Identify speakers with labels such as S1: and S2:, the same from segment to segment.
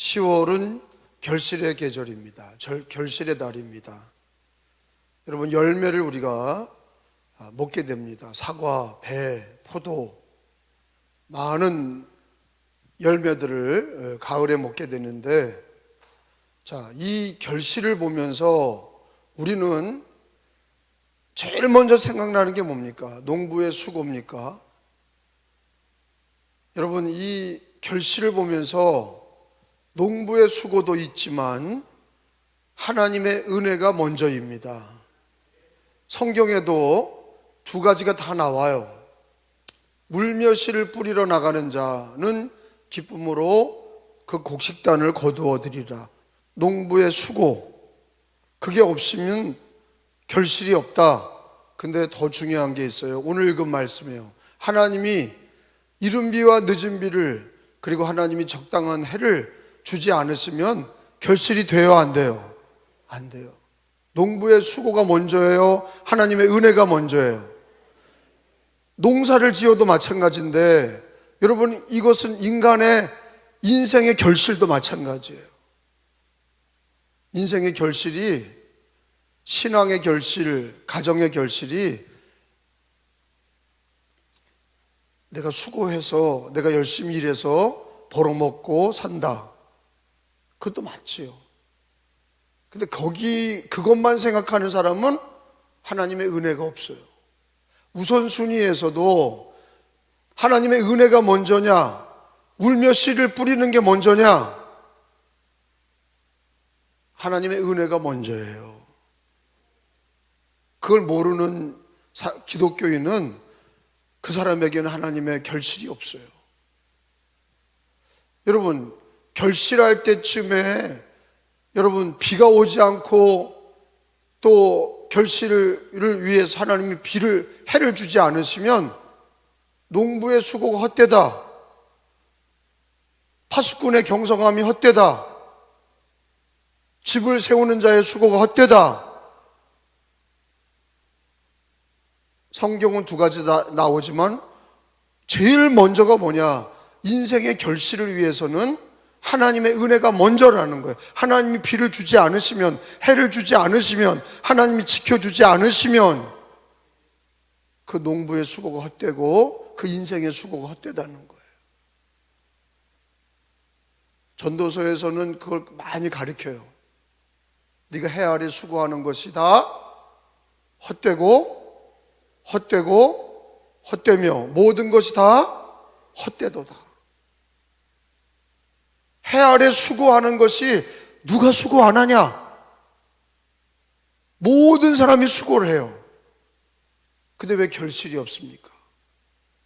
S1: 10월은 결실의 계절입니다. 절- 결실의 달입니다. 여러분 열매를 우리가 아, 먹게 됩니다. 사과, 배, 포도 많은 열매들을 어, 가을에 먹게 되는데 자, 이 결실을 보면서 우리는 제일 먼저 생각나는 게 뭡니까? 농부의 수고입니까? 여러분 이 결실을 보면서 농부의 수고도 있지만 하나님의 은혜가 먼저입니다. 성경에도 두 가지가 다 나와요. 물며시를 뿌리러 나가는 자는 기쁨으로 그 곡식단을 거두어들이라. 농부의 수고. 그게 없으면 결실이 없다. 근데 더 중요한 게 있어요. 오늘 읽은 말씀이에요. 하나님이 이른 비와 늦은 비를 그리고 하나님이 적당한 해를 주지 않으시면 결실이 돼요, 안 돼요? 안 돼요. 농부의 수고가 먼저예요. 하나님의 은혜가 먼저예요. 농사를 지어도 마찬가지인데 여러분 이것은 인간의 인생의 결실도 마찬가지예요. 인생의 결실이 신앙의 결실, 가정의 결실이 내가 수고해서 내가 열심히 일해서 벌어먹고 산다. 그것도 맞지요. 근데 거기 그것만 생각하는 사람은 하나님의 은혜가 없어요. 우선순위에서도 하나님의 은혜가 먼저냐, 울며 씨를 뿌리는 게 먼저냐, 하나님의 은혜가 먼저예요. 그걸 모르는 사- 기독교인은 그 사람에게는 하나님의 결실이 없어요. 여러분, 결실할 때쯤에 여러분 비가 오지 않고 또 결실을 위해서 하나님이 비를 해를 주지 않으시면 농부의 수고가 헛되다. 파수꾼의 경성함이 헛되다. 집을 세우는 자의 수고가 헛되다. 성경은 두 가지 다 나오지만 제일 먼저가 뭐냐? 인생의 결실을 위해서는 하나님의 은혜가 먼저라는 거예요. 하나님이 비를 주지 않으시면, 해를 주지 않으시면, 하나님이 지켜주지 않으시면 그 농부의 수고가 헛되고 그 인생의 수고가 헛되다는 거예요. 전도서에서는 그걸 많이 가르쳐요. 네가 해 아래 수고하는 것이 다 헛되고 헛되고 헛되며 모든 것이 다 헛되도다. 해 아래 수고하는 것이 누가 수고 안 하냐? 모든 사람이 수고를 해요. 근데 왜 결실이 없습니까?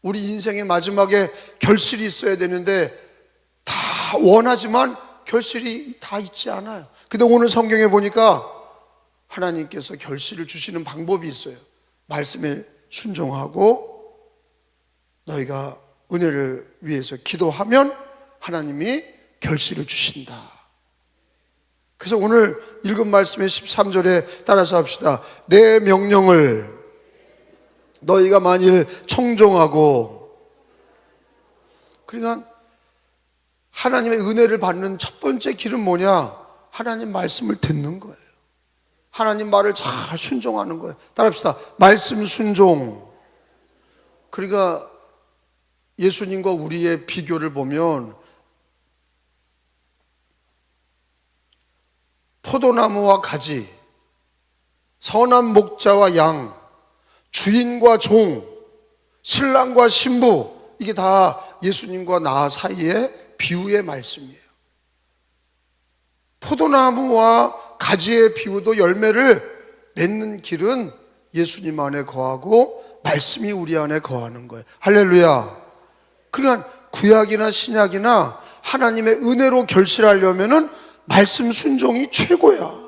S1: 우리 인생의 마지막에 결실이 있어야 되는데 다 원하지만 결실이 다 있지 않아요. 근데 오늘 성경에 보니까 하나님께서 결실을 주시는 방법이 있어요. 말씀에 순종하고 너희가 은혜를 위해서 기도하면 하나님이 결실을 주신다. 그래서 오늘 읽은 말씀의 13절에 따라서 합시다. 내 명령을 너희가 만일 청종하고 그러니까 하나님의 은혜를 받는 첫 번째 길은 뭐냐? 하나님 말씀을 듣는 거예요. 하나님 말을 잘 순종하는 거예요. 따라합시다. 말씀 순종. 그러니까 예수님과 우리의 비교를 보면 포도나무와 가지, 선한 목자와 양, 주인과 종, 신랑과 신부, 이게 다 예수님과 나 사이의 비유의 말씀이에요. 포도나무와 가지의 비유도 열매를 맺는 길은 예수님 안에 거하고 말씀이 우리 안에 거하는 거예요. 할렐루야. 그러니까 구약이나 신약이나 하나님의 은혜로 결실하려면은 말씀 순종이 최고야.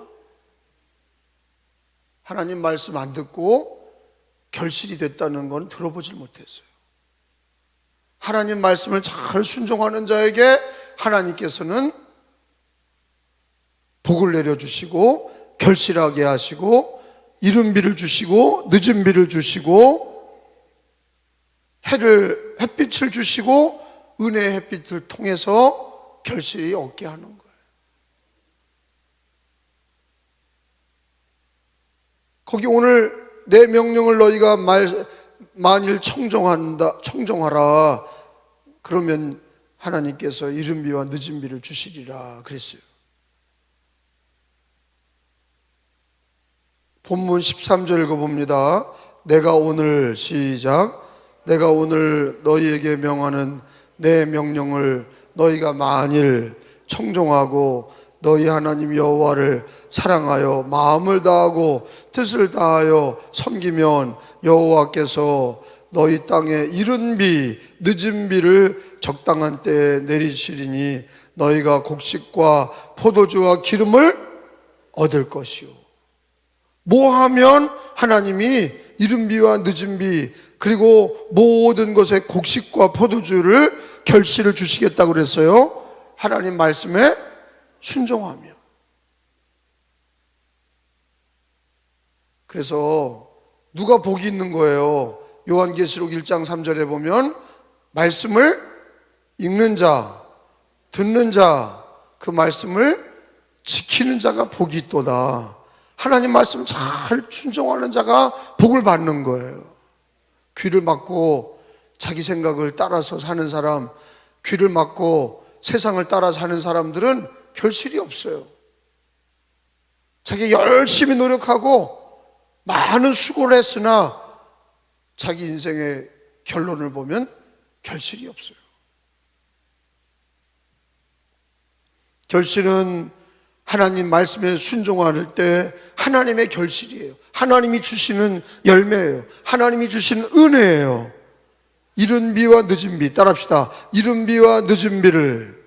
S1: 하나님 말씀 안 듣고 결실이 됐다는 건 들어보질 못했어요. 하나님 말씀을 잘 순종하는 자에게 하나님께서는 복을 내려주시고 결실하게 하시고 이른 비를 주시고 늦은 비를 주시고 해를 햇빛을 주시고 은혜의 햇빛을 통해서 결실이 없게 하는 거예요. 거기 오늘 내 명령을 너희가 말, 만일 청정한다, 청정하라. 그러면 하나님께서 이른 비와 늦은 비를 주시리라 그랬어요. 본문 13절 읽어봅니다. 내가 오늘 시작. 내가 오늘 너희에게 명하는 내 명령을 너희가 만일 청종하고 너희 하나님 여호와를 사랑하여 마음을 다하고 뜻을 다하여 섬기면 여호와께서 너희 땅에 이른 비 늦은 비를 적당한 때에 내리시리니 너희가 곡식과 포도주와 기름을 얻을 것이요 뭐 하면 하나님이 이른 비와 늦은 비 그리고 모든 것에 곡식과 포도주를 결실을 주시겠다고 그랬어요. 하나님 말씀에 순종하며. 그래서 누가 복이 있는 거예요. 요한계시록 1장 3절에 보면 말씀을 읽는 자, 듣는 자, 그 말씀을 지키는 자가 복이 있도다. 하나님 말씀 잘 순종하는 자가 복을 받는 거예요. 귀를 막고 자기 생각을 따라서 사는 사람, 귀를 막고 세상을 따라 사는 사람들은 결실이 없어요. 자기 열심히 노력하고 많은 수고를 했으나 자기 인생의 결론을 보면 결실이 없어요. 결실은 하나님 말씀에 순종할 때 하나님의 결실이에요. 하나님이 주시는 열매예요. 하나님이 주시는 은혜예요. 이른 비와 늦은 비 따라합시다. 이른 비와 늦은 비를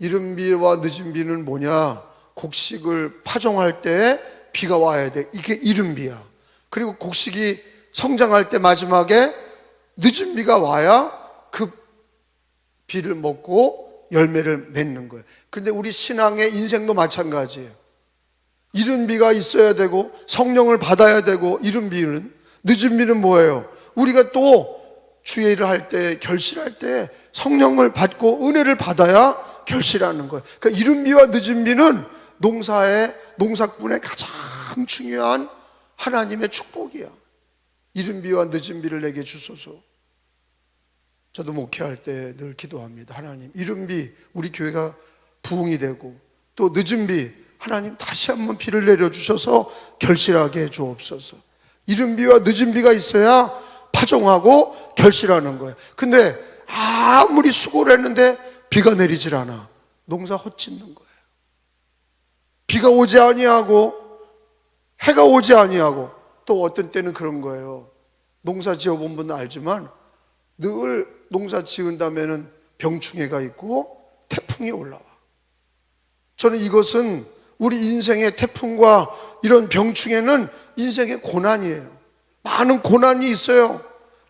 S1: 이른 비와 늦은 비는 뭐냐? 곡식을 파종할 때 비가 와야 돼. 이게 이른 비야. 그리고 곡식이 성장할 때 마지막에 늦은 비가 와야 그 비를 먹고 열매를 맺는 거예요. 그런데 우리 신앙의 인생도 마찬가지예요. 이른 비가 있어야 되고 성령을 받아야 되고 이른 비는 늦은 비는 뭐예요? 우리가 또 주의 일을 할 때 결실할 때 성령을 받고 은혜를 받아야 결실하는 거예요. 그러니까 이른 비와 늦은 비는 농사의 농사꾼의 가장 중요한 하나님의 축복이야. 이른 비와 늦은 비를 내게 주소서. 저도 목회할 때 늘 기도합니다. 하나님, 이른 비 우리 교회가 부흥이 되고 또 늦은 비 하나님 다시 한번 비를 내려 주셔서 결실하게 해 주옵소서. 이른 비와 늦은 비가 있어야 파종하고 결실하는 거예요. 근데 아무리 수고를 했는데 비가 내리질 않아. 농사 헛짓는 거예요. 비가 오지 아니하고 해가 오지 아니하고 또 어떤 때는 그런 거예요. 농사 지어 본 분은 알지만 늘 농사 지은 다음에는 병충해가 있고 태풍이 올라와. 저는 이것은 우리 인생의 태풍과 이런 병충해는 인생의 고난이에요. 많은 고난이 있어요.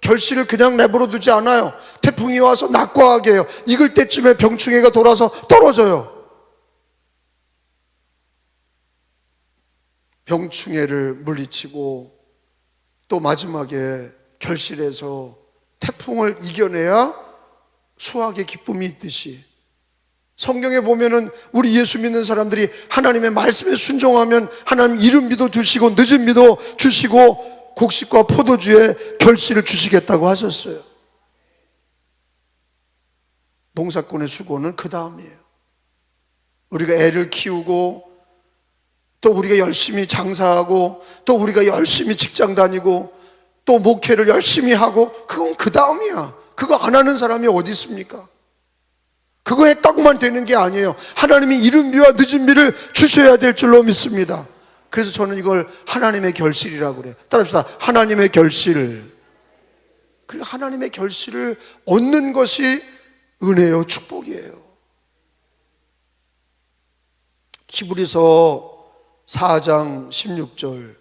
S1: 결실을 그냥 내버려 두지 않아요. 태풍이 와서 낙과하게 해요. 익을 때쯤에 병충해가 돌아서 떨어져요. 병충해를 물리치고 또 마지막에 결실해서 태풍을 이겨내야 수학의 기쁨이 있듯이 성경에 보면은 우리 예수 믿는 사람들이 하나님의 말씀에 순종하면 하나님 이른 비도 주시고 늦은 비도 주시고 곡식과 포도주의 결실을 주시겠다고 하셨어요. 농사꾼의 수고는 그 다음이에요. 우리가 애를 키우고 또 우리가 열심히 장사하고 또 우리가 열심히 직장 다니고 또 목회를 열심히 하고 그건 그 다음이야. 그거 안 하는 사람이 어디 있습니까? 그거 했다고만 되는 게 아니에요. 하나님이 이른 비와 늦은 비를 주셔야 될 줄로 믿습니다. 그래서 저는 이걸 하나님의 결실이라고 그래요. 따라합시다. 하나님의 결실. 그리고 하나님의 결실을 얻는 것이 은혜요, 축복이에요. 히브리서 4장 16절.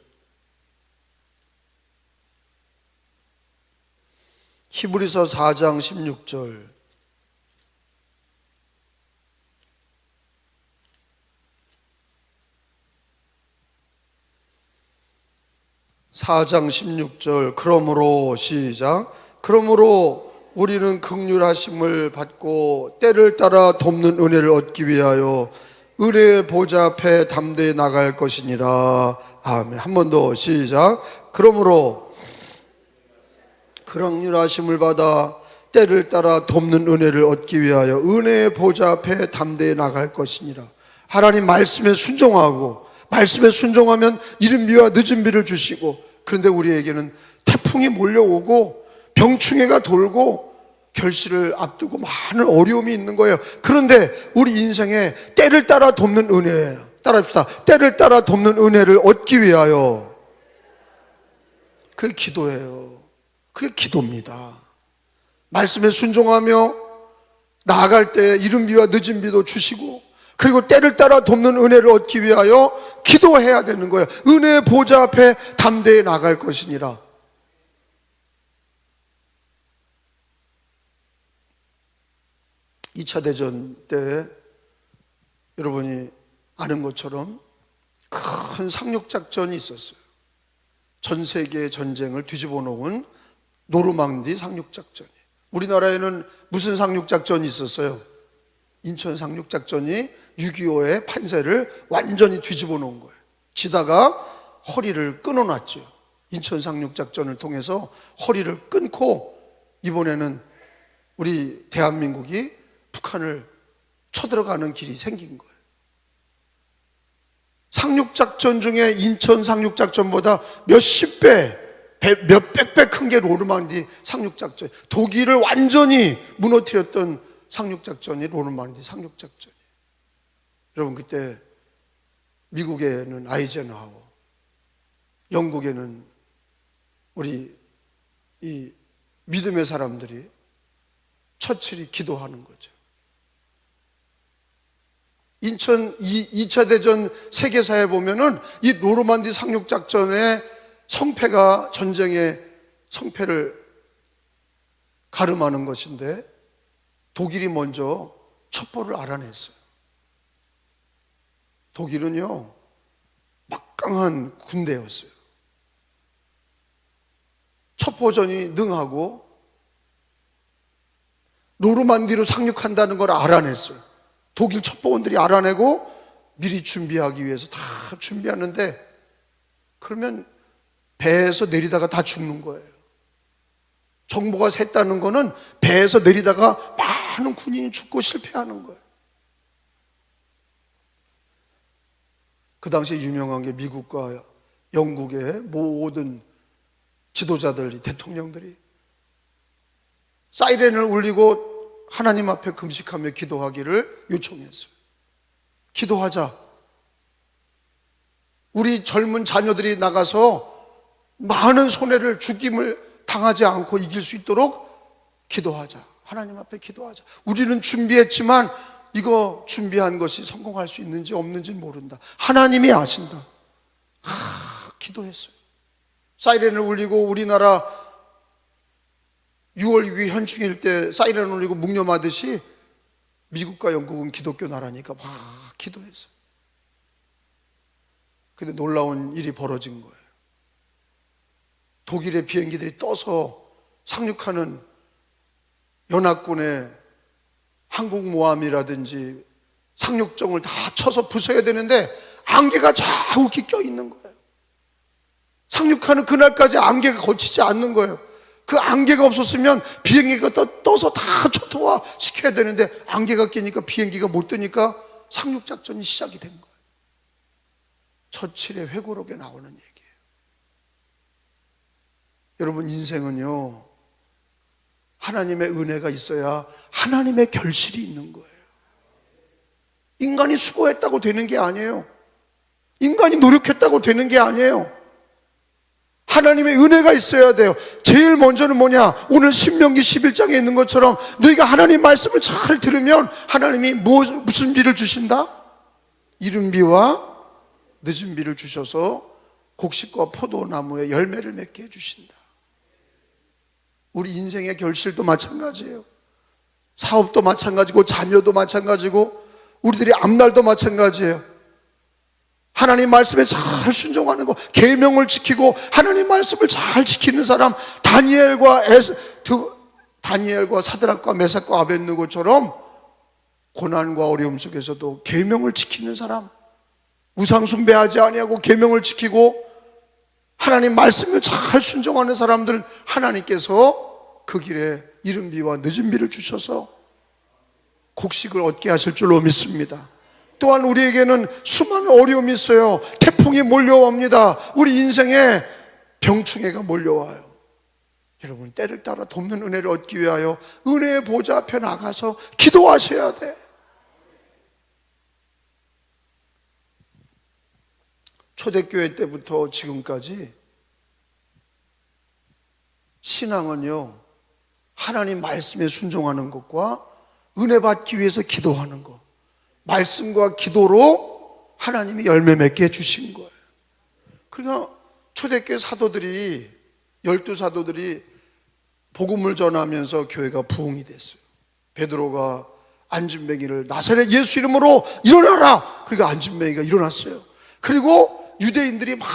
S1: 히브리서 4장 16절. 사장 16절 그러므로 시작 그러므로 우리는 극률하심을 받고 때를 따라 돕는 은혜를 얻기 위하여 은혜의 보좌 앞에 담대히 나갈 것이니라. 아멘. 한 번 더 시작. 그러므로 극률하심을 받아 때를 따라 돕는 은혜를 얻기 위하여 은혜의 보좌 앞에 담대히 나갈 것이니라. 하나님 말씀에 순종하고 말씀에 순종하면 이른 비와 늦은 비를 주시고 그런데 우리에게는 태풍이 몰려오고 병충해가 돌고 결실을 앞두고 많은 어려움이 있는 거예요. 그런데 우리 인생에 때를 따라 돕는 은혜예요. 따라합시다. 때를 따라 돕는 은혜를 얻기 위하여 그게 기도예요. 그게 기도입니다. 말씀에 순종하며 나아갈 때 이른 비와 늦은 비도 주시고 그리고 때를 따라 돕는 은혜를 얻기 위하여 기도해야 되는 거예요. 은혜의 보좌 앞에 담대히 나갈 것이니라. 이차 대전 때 여러분이 아는 것처럼 큰 상륙작전이 있었어요. 전 세계 전쟁을 뒤집어 놓은 노르망디 상륙작전이. 우리나라에는 무슨 상륙작전이 있었어요? 인천 상륙작전이 6.25의 판세를 완전히 뒤집어 놓은 거예요. 지다가 허리를 끊어놨죠. 인천 상륙작전을 통해서 허리를 끊고 이번에는 우리 대한민국이 북한을 쳐들어가는 길이 생긴 거예요. 상륙작전 중에 인천 상륙작전보다 몇십 배, 배- 몇백 배 큰게 노르망디 상륙작전. 독일을 완전히 무너뜨렸던 상륙작전이 노르망디 상륙작전이에요. 여러분, 그때 미국에는 아이젠하워, 영국에는 우리 이 믿음의 사람들이 처칠이 기도하는 거죠. 인천 2, 차 대전 세계사에 보면은 이 노르만디 상륙작전의 성패가 전쟁의 성패를 가름하는 것인데 독일이 먼저 첩보를 알아냈어요. 독일은요, 막강한 군대였어요. 첩보전이 능하고 노르만디로 상륙한다는 걸 알아냈어요. 독일 첩보원들이 알아내고 미리 준비하기 위해서 다 준비하는데 그러면 배에서 내리다가 다 죽는 거예요. 정보가 샜다는 거는 배에서 내리다가 많은 군인이 죽고 실패하는 거예요. 그 당시에 유명한 게 미국과 영국의 모든 지도자들이 대통령들이 사이렌을 울리고 하나님 앞에 금식하며 기도하기를 요청했어요. 기도하자. 우리 젊은 자녀들이 나가서 많은 손해를 죽임을 당하지 않고 이길 수 있도록 기도하자. 하나님 앞에 기도하자. 우리는 준비했지만 이거 준비한 것이 성공할 수 있는지 없는지 모른다. 하나님이 아신다. 하, 기도했어요. 사이렌을 울리고 우리나라 6월 6일 현충일 때 사이렌 울리고 묵념하듯이 미국과 영국은 기독교 나라니까 막 기도했어요. 근데 놀라운 일이 벌어진 거예요. 독일의 비행기들이 떠서 상륙하는 연합군의 항공모함이라든지 상륙정을 다 쳐서 부숴야 되는데 안개가 자욱히 껴있는 거예요. 상륙하는 그날까지 안개가 거치지 않는 거예요. 그 안개가 없었으면 비행기가 떠, 떠서 다 초토화 시켜야 되는데 안개가 끼니까 비행기가 못 뜨니까 상륙작전이 시작이 된 거예요. 처칠의 회고록에 나오는 얘기예요. 여러분 인생은요 하나님의 은혜가 있어야 하나님의 결실이 있는 거예요. 인간이 수고했다고 되는 게 아니에요. 인간이 노력했다고 되는 게 아니에요. 하나님의 은혜가 있어야 돼요. 제일 먼저는 뭐냐? 오늘 신명기 11장에 있는 것처럼 너희가 하나님 말씀을 잘 들으면 하나님이 뭐, 무슨 비를 주신다? 이른 비와 늦은 비를 주셔서 곡식과 포도나무에 열매를 맺게 해주신다. 우리 인생의 결실도 마찬가지예요. 사업도 마찬가지고 자녀도 마찬가지고 우리들이 앞날도 마찬가지예요. 하나님 말씀에 잘 순종하는 거, 계명을 지키고 하나님 말씀을 잘 지키는 사람 다니엘과 에스, 두, 다니엘과 사드락과 메삭과 아벤누고처럼 고난과 어려움 속에서도 계명을 지키는 사람, 우상 숭배하지 아니하고 계명을 지키고 하나님 말씀을 잘 순종하는 사람들 하나님께서 그 길에 이른 비와 늦은 비를 주셔서 곡식을 얻게 하실 줄로 믿습니다. 또한 우리에게는 수많은 어려움이 있어요. 태풍이 몰려옵니다. 우리 인생에 병충해가 몰려와요. 여러분 때를 따라 돕는 은혜를 얻기 위하여 은혜의 보좌 앞에 나가서 기도하셔야 돼. 초대교회 때부터 지금까지 신앙은요 하나님 말씀에 순종하는 것과 은혜 받기 위해서 기도하는 것 말씀과 기도로 하나님이 열매 맺게 해주신 거예요. 그러니까 초대교회 사도들이 열두 사도들이 복음을 전하면서 교회가 부흥이 됐어요. 베드로가 안진뱅이를 나사렛 예수 이름으로 일어나라. 그러니까 안진뱅이가 일어났어요. 그리고 유대인들이 막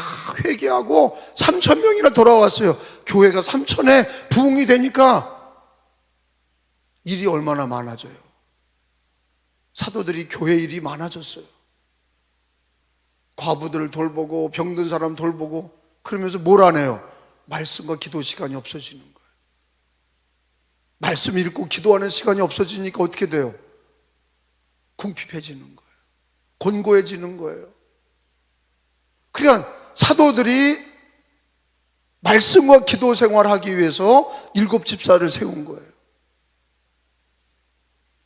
S1: 회개하고 3천 명이나 돌아왔어요. 교회가 3천에 부흥이 되니까 일이 얼마나 많아져요. 사도들이 교회 일이 많아졌어요. 과부들을 돌보고 병든 사람 돌보고 그러면서 뭘 안 해요? 말씀과 기도 시간이 없어지는 거예요. 말씀 읽고 기도하는 시간이 없어지니까 어떻게 돼요? 궁핍해지는 거예요. 곤고해지는 거예요. 그러니까 사도들이 말씀과 기도 생활하기 위해서 일곱 집사를 세운 거예요.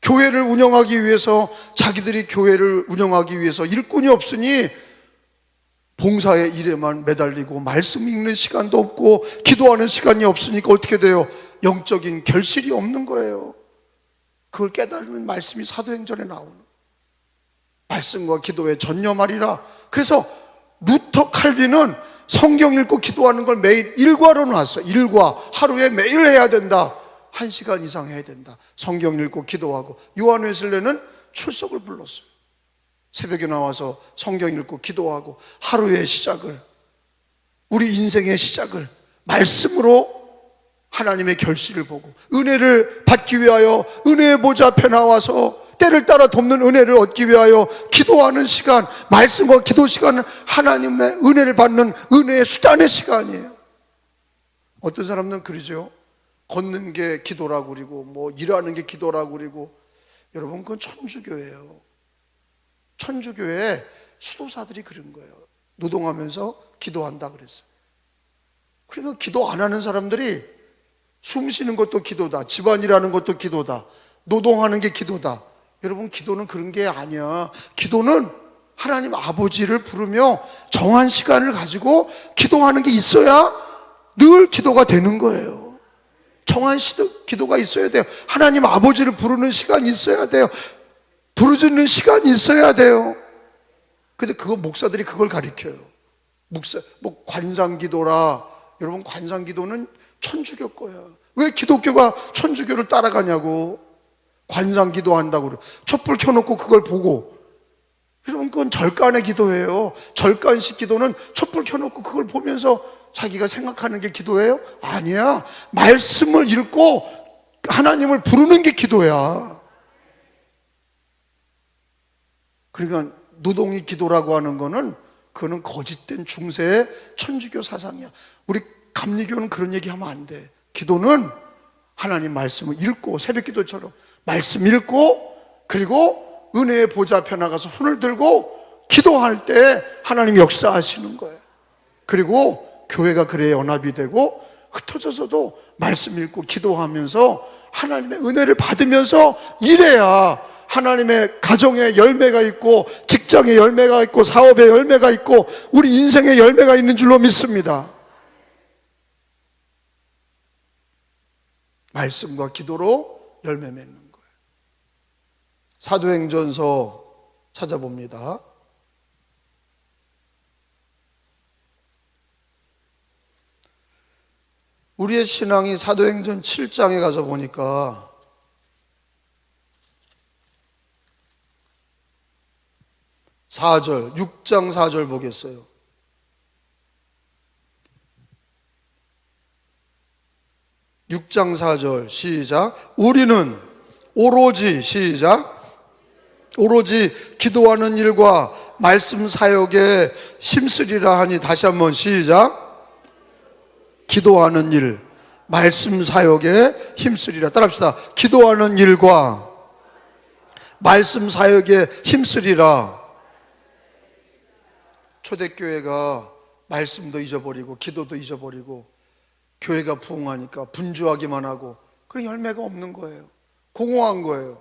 S1: 교회를 운영하기 위해서 자기들이 교회를 운영하기 위해서 일꾼이 없으니 봉사의 일에만 매달리고 말씀 읽는 시간도 없고 기도하는 시간이 없으니까 어떻게 돼요? 영적인 결실이 없는 거예요. 그걸 깨달으면 말씀이 사도행전에 나오는 말씀과 기도에 전념하리라. 그래서 루터 칼빈은 성경 읽고 기도하는 걸 매일 일과로 놨어요. 일과 하루에 매일 해야 된다. 한 시간 이상 해야 된다. 성경 읽고 기도하고 요한 웨슬레는 출석을 불렀어요. 새벽에 나와서 성경 읽고 기도하고 하루의 시작을 우리 인생의 시작을 말씀으로 하나님의 결실을 보고 은혜를 받기 위하여 은혜의 보좌 앞에 나와서 때를 따라 돕는 은혜를 얻기 위하여 기도하는 시간, 말씀과 기도 시간은 하나님의 은혜를 받는 은혜의 수단의 시간이에요. 어떤 사람들은 그러죠. 걷는 게 기도라고 그러고 뭐 일하는 게 기도라고 그러고 여러분 그건 천주교예요. 천주교에 수도사들이 그런 거예요. 노동하면서 기도한다 그랬어요. 그러니까 기도 안 하는 사람들이 숨 쉬는 것도 기도다. 집안일하는 것도 기도다. 노동하는 게 기도다. 여러분 기도는 그런 게 아니야. 기도는 하나님 아버지를 부르며 정한 시간을 가지고 기도하는 게 있어야 늘 기도가 되는 거예요. 정한 시도, 기도가 있어야 돼요. 하나님 아버지를 부르는 시간이 있어야 돼요. 부르짖는 시간이 있어야 돼요. 근데 그거 목사들이 그걸 가리켜요. 목사, 뭐 관상 기도라. 여러분 관상 기도는 천주교 거야. 왜 기독교가 천주교를 따라가냐고. 관상 기도 한다고 그래. 촛불 켜놓고 그걸 보고. 여러분 그건 절간의 기도예요. 절간식 기도는 촛불 켜놓고 그걸 보면서 자기가 생각하는 게 기도예요? 아니야. 말씀을 읽고 하나님을 부르는 게 기도야. 그러니까 노동이 기도라고 하는 거는 그거는 거짓된 중세의 천주교 사상이야. 우리 감리교는 그런 얘기 하면 안 돼. 기도는 하나님 말씀을 읽고 새벽 기도처럼 말씀 읽고 그리고 은혜의 보좌 앞에 나가서 손을 들고 기도할 때 하나님 역사하시는 거예요. 그리고 교회가 그래야 연합이 되고 흩어져서도 말씀 읽고 기도하면서 하나님의 은혜를 받으면서 이래야 하나님의 가정에 열매가 있고 직장에 열매가 있고 사업에 열매가 있고 우리 인생에 열매가 있는 줄로 믿습니다. 말씀과 기도로 열매 맺는 거예요. 사도행전서 찾아봅니다. 우리의 신앙이 사도행전 7장에 가서 보니까 사절 6장 4절 보겠어요. 6장 4절 시작. 우리는 오로지 시작. 오로지 기도하는 일과 말씀 사역에 힘쓰리라 하니 다시 한번 시작. 기도하는 일, 말씀 사역에 힘쓰리라. 따라합시다. 기도하는 일과 말씀 사역에 힘쓰리라. 초대교회가 말씀도 잊어버리고 기도도 잊어버리고 교회가 부흥하니까 분주하기만 하고 그 열매가 없는 거예요. 공허한 거예요.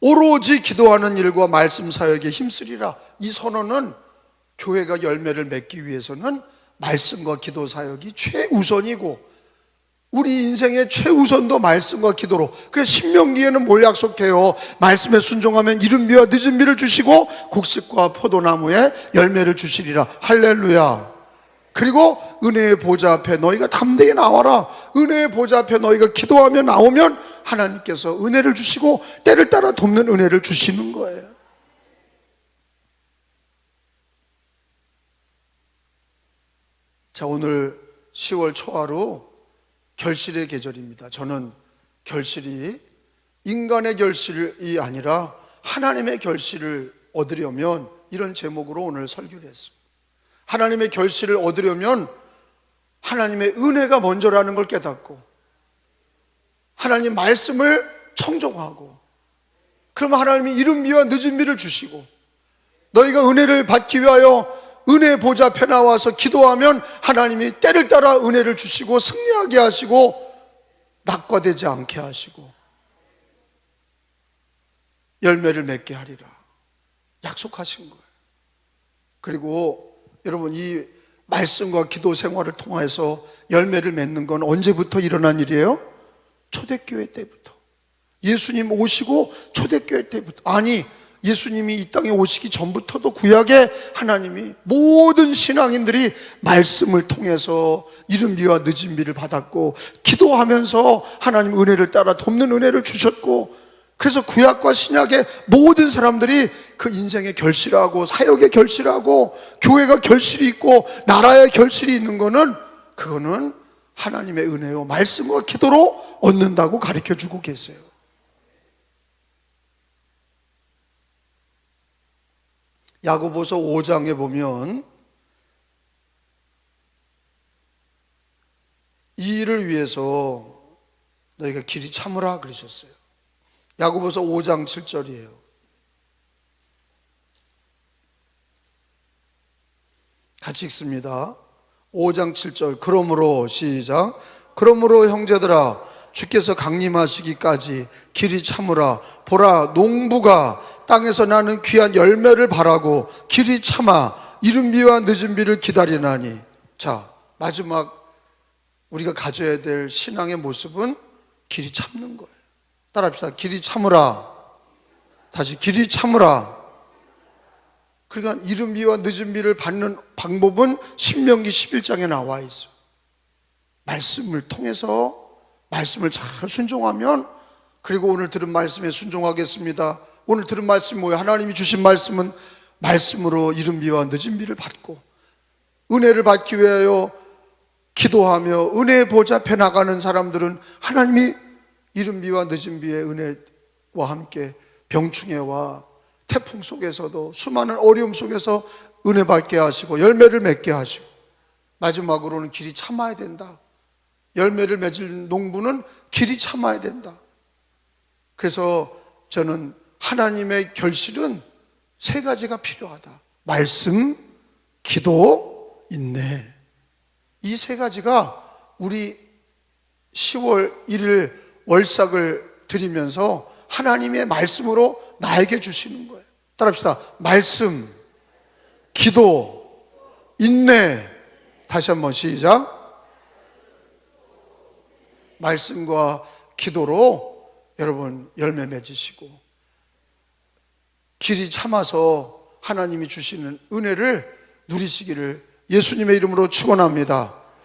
S1: 오로지 기도하는 일과 말씀 사역에 힘쓰리라. 이 선언은 교회가 열매를 맺기 위해서는 말씀과 기도 사역이 최우선이고 우리 인생의 최우선도 말씀과 기도로. 그래서 신명기에는 뭘 약속해요? 말씀에 순종하면 이른 비와 늦은 비를 주시고 곡식과 포도나무에 열매를 주시리라. 할렐루야. 그리고 은혜의 보좌 앞에 너희가 담대히 나와라. 은혜의 보좌 앞에 너희가 기도하며 나오면 하나님께서 은혜를 주시고 때를 따라 돕는 은혜를 주시는 거예요. 자, 오늘 10월 초하루 결실의 계절입니다. 저는 결실이 인간의 결실이 아니라 하나님의 결실을 얻으려면 이런 제목으로 오늘 설교를 했습니다. 하나님의 결실을 얻으려면 하나님의 은혜가 먼저라는 걸 깨닫고 하나님 말씀을 청종하고 그러면 하나님이 이른 비와 늦은 비를 주시고 너희가 은혜를 받기 위하여 은혜 보좌 앞에 나와서 기도하면 하나님이 때를 따라 은혜를 주시고 승리하게 하시고 낙과되지 않게 하시고 열매를 맺게 하리라 약속하신 거예요. 그리고 여러분 이 말씀과 기도 생활을 통해서 열매를 맺는 건 언제부터 일어난 일이에요? 초대교회 때부터. 예수님 오시고 초대교회 때부터. 아니, 예수님이 이 땅에 오시기 전부터도 구약에 하나님이 모든 신앙인들이 말씀을 통해서 이른 비와 늦은 비를 받았고 기도하면서 하나님 은혜를 따라 돕는 은혜를 주셨고 그래서 구약과 신약의 모든 사람들이 그 인생의 결실하고 사역의 결실하고 교회가 결실이 있고 나라의 결실이 있는 거는 그거는 하나님의 은혜요 말씀과 기도로 얻는다고 가르쳐 주고 계세요. 야고보서 5장에 보면 이 일을 위해서 너희가 길이 참으라 그러셨어요. 야고보서 5장 7절이에요. 같이 읽습니다. 5장 7절. 그러므로 시작. 그러므로 형제들아 주께서 강림하시기까지 길이 참으라. 보라 농부가 땅에서 나는 귀한 열매를 바라고 길이 참아 이른 비와 늦은 비를 기다리나니. 자, 마지막 우리가 가져야 될 신앙의 모습은 길이 참는 거예요. 따라합시다. 길이 참으라. 다시 길이 참으라. 그러니까 이른 비와 늦은 비를 받는 방법은 신명기 11장에 나와 있어. 말씀을 통해서 말씀을 잘 순종하면 그리고 오늘 들은 말씀에 순종하겠습니다. 오늘 들은 말씀이 뭐예요? 하나님이 주신 말씀은 말씀으로 이른 비와 늦은 비를 받고 은혜를 받기 위하여 기도하며 은혜의 보좌 앞에 나가는 사람들은 하나님이 이른 비와 늦은 비의 은혜와 함께 병충해와 태풍 속에서도 수많은 어려움 속에서 은혜 받게 하시고 열매를 맺게 하시고 마지막으로는 길이 참아야 된다. 열매를 맺을 농부는 길이 참아야 된다. 그래서 저는 하나님의 결실은 세 가지가 필요하다. 말씀, 기도, 인내. 이 세 가지가 우리 10월 1일 월삭을 드리면서 하나님의 말씀으로 나에게 주시는 거예요. 따라합시다. 말씀, 기도, 인내. 다시 한번 시작. 말씀과 기도로 여러분 열매 맺으시고 길이 참아서 하나님이 주시는 은혜를 누리시기를 예수님의 이름으로 축원합니다.